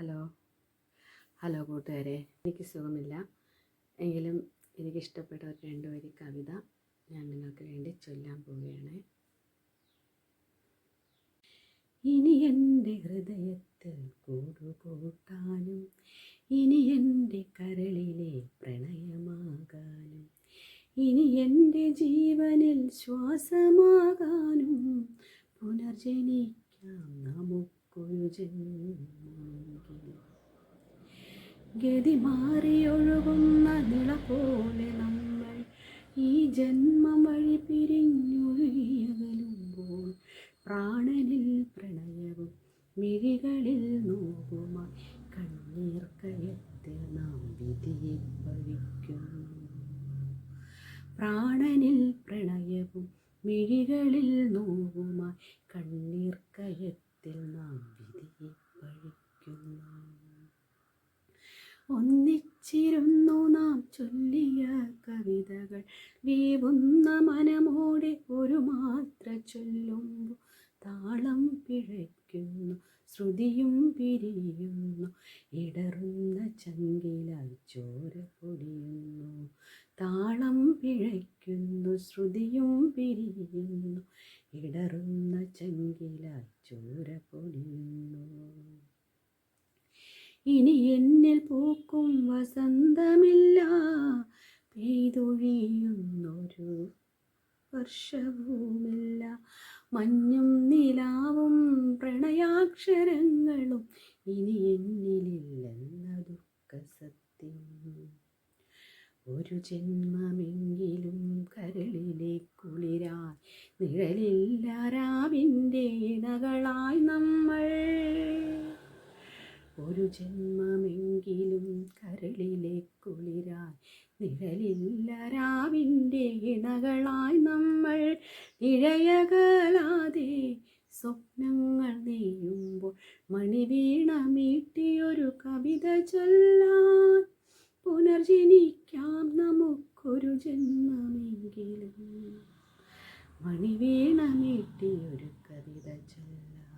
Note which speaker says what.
Speaker 1: Hello. Hello കൂട്ടുകാരെ. എനിക്ക് സുഖമില്ല. എങ്കിലും എനിക്കിഷ്ടപ്പെട്ട ഒരു രണ്ട് വരി കവിത ഞാൻ നിങ്ങൾക്ക് വേണ്ടി ചൊല്ലാൻ പോവുകയാണ്. ഇനി എന്റെ ഹൃദയത്തിൽ കൂടുകൂട്ടാനും ഇനി എന്റെ കരളിലെ പ്രണയമാകാനും ഇനി എന്റെ ജീവനിൽ ശ്വാസമാകാനും പുനർജനിക്കാം നമുക്കൊരു ജന്മമെങ്കിലും ഗതി മാറിയൊഴുകുന്ന നിള പോലെ നമ്മൾ ഈ ജന്മം വഴി പിരിഞ്ഞൊഴുകിയകലുമ്പോൾ പ്രാണനിൽ പ്രണയവും മിഴികളിൽ നോവുമായി കണ്ണീർ കയത്തിൽ നാം വിധിയെ പഴിക്കുന്നു പ്രാണനിൽ പ്രണയവും മിഴികളിൽ നോവുമായി കണ്ണീർ കയത്തിൽ നാം വിധിയെ പഴിക്കുന്നു ഒന്നിച്ചിരുന്നു നാം ചൊല്ലിയ കവിതകൾ. വീവുന്ന മനമോടെ ഒരു മാത്ര ചൊല്ലുമ്പോൾ താളം പിഴയ്ക്കുന്നു ശ്രുതിയും പിരിയുന്നു. ഇടറുന്ന ചങ്കിലായി ചോര പൊടിയുന്നു. താളം പിഴയ്ക്കുന്നു ശ്രുതിയും പിരിയുന്നു. ഇടറുന്ന ചങ്കിലായി ചോര പൊടിയുന്നു. ഇനി എന്നിൽ പൂക്കും വസന്തമില്ല. പെയ്തൊഴിയുന്നൊരു വർഷവുമില്ല. മഞ്ഞും നിലാവും പ്രണയാക്ഷരങ്ങളും ഇനി എന്നിലില്ലെന്ന ദുഃഖ സത്യം ഒരു ജന്മമെങ്കിലും കരളിലെ കുളിരായി നിഴലില്ലാരാവിന്റെ ഇണകളായി നമ്മൾ. ഒരു ജന്മമെങ്കിലും കരളിലെ കുളിരായി നിഴലില്ല രാവിന്റെ ഇണകളായി നമ്മൾ ഇഴയകലാതെ സ്വപ്നങ്ങൾ നെയ്യുമ്പോൾ മണിവീണ മീട്ടിയൊരു കവിത ചൊല്ലാൻ പുനർജനിക്കാം നമുക്കൊരു ജന്മമെങ്കിലും. മണിവീണ മീട്ടിയൊരു കവിത ചൊല്ലാൻ